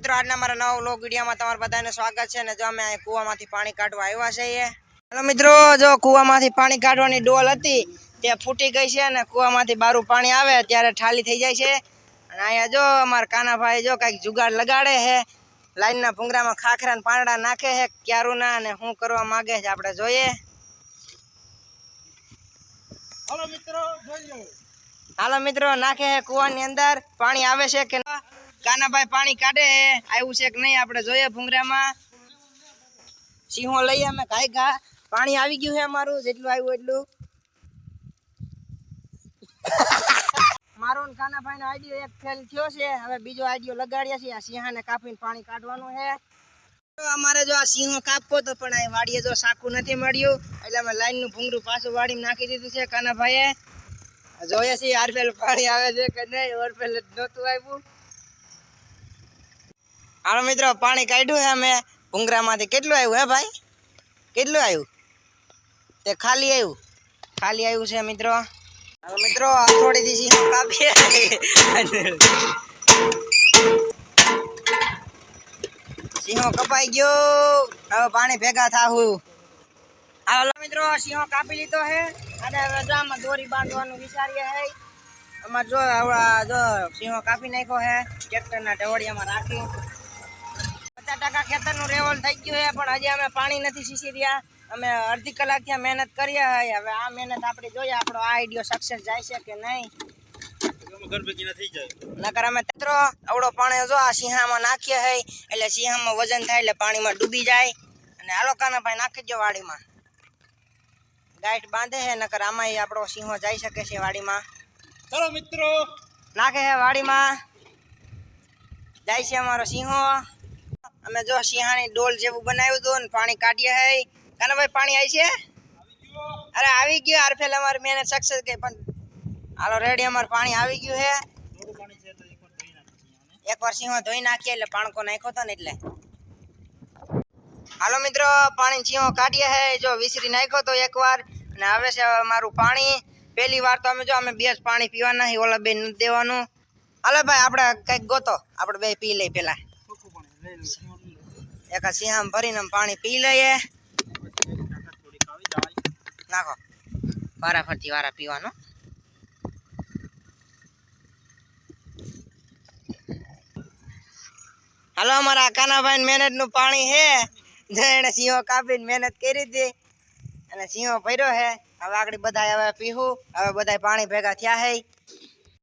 મિત્રો આજના મારા નવા વ્લોગ વિડીયોમાં તમારા બધાને સ્વાગત છે ને જો અમે અહીં કૂવામાંથી પાણી કાઢવા આવ્યા છીએ. હલો મિત્રો જો કૂવામાંથી પાણી કાઢવાની ડોલ હતી તે ફૂટી ગઈ છે અને કૂવામાંથી બારું પાણી આવે ત્યારે ઠાલી થઈ જાય છે. અને અહીંયા જો અમારા કાનાભાઈ જો કાંઈક જુગાડ લગાડે છે લાઈનના ભૂંગરામાં ખાખરા ને પાંદડા નાખે છે ક્યારુના અને શું કરવા માગે છે આપણે જોઈએ. હાલો મિત્રો હાલો મિત્રો નાખે છે કૂવાની અંદર પાણી આવે છે કે ના? કાનાભાઈ પાણી કાઢે. આવ્યું છે કે નહીં આપણે જોઈએ ભૂંગરામાં. સિંહો લઈએ અમે ઘાય ઘા પાણી આવી ગયું છે અમારું, જેટલું આવ્યું એટલું. મારો કાનાભાઈ નો આઈડિયો એક ફેલ થયો છે. હવે બીજો આઈડિયો લગાડ્યા છે આ સિંહાને કાપીને પાણી કાઢવાનું છે. અમારે જો આ સિંહો કાપવો તો પણ આ વાડીએ જો સાકું નથી મળ્યું. એટલે અમે લાઈનનું ભૂંગરું પાછું વાડીમાં નાખી દીધું છે કાનાભાઈએ. જોઈએ છીએ આરફેલ પાણી આવે છે કે નહીં. ઓરફેલ નહોતું આવ્યું. હાલો મિત્રો, પાણી કાઢ્યું હે અમે. ભૂંગરામાંથી કેટલું આવ્યું હે ભાઈ? કેટલું આવ્યું? તે ખાલી આવ્યું. ખાલી આવ્યું છે મિત્રો. હવે મિત્રો થોડી સિંહ કાપીએ. સિંહો કપાઈ ગયો. હવે પાણી ભેગા થાવું હાલો મિત્રો, સિંહો કાપી લીધો હે. અને રજામાં દોરી બાંધવાનું વિચારીએ હે. અમાર જો, આવડા જો સિંહો કાપી નાખ્યો હે. ટ્રેક્ટરના ઢવળિયામાં રાખી. પચાસ ટકા ખેતરનું રેવલ થઈ ગયું છે પણ હજી અમે પાણી નથી સીસી રહ્યા. અમે અડધી કલાક ત્યાં મહેનત કરીએ હવે આ મહેનત આપણે જોઈએ આપણો આ આઈડિયો સક્સેસ જાય છે કે નહીં. નકર અમે મિત્રો આવડો પાણી જો આ સિંહામાં નાખીએ હે એટલે સિંહામાં વજન થાય એટલે પાણીમાં ડૂબી જાય. અને હાલો કાના ભાઈ નાખી દો વાડીમાં. ગાઈટ બાંધે છે નકર આમાં આપણો સિંહો જઈ શકે છે વાડીમાં. ચાલો મિત્રો. નાખે છે વાડીમાં. જાય છે અમારો સિંહો. અમે જો સિંહાની ડોલ જેવું બનાવ્યું હતું ને, પાણી કાઢીએ હે કાના ભાઈ, પાણી આવી છે? અરે આવી ગયું આર ફેલ મેને સક્સેસ ગઈ, પણ હાલો રેડી અમારે પાણી આવી ગયું છે એક એકવાર સિંહો ધોઈ નાખીએ એટલે પાણકો નાખ્યો હતો ને એટલે. હાલો મિત્રો, પાણી સિંહો કાઢીએ હે જો વિસરી નાખ્યો તો એકવાર. અને હવે છે મારું પાણી. પહેલી વાર તો અમે જો, અમે બે પાણી પીવાના ઓલા બે નથી દેવાનું. હાલો ભાઈ, આપણે કંઈક ગોતો. આપણે બે પી લઈ લો સિંહોનું લઈ લો. એક સિંહામ ભરીને પાણી પી લઈએ. નાખો. વારા ફરતી વારા પીવાનો. હાલો, અમારા કાનાભાઈ મહેનતનું પાણી હે. એને સિંહો કાપીને મહેનત કરી હતી. અને સિંહો ભર્યો હે. હવે આગળ બધા હવે પીવું હવે બધા પાણી ભેગા થયા છે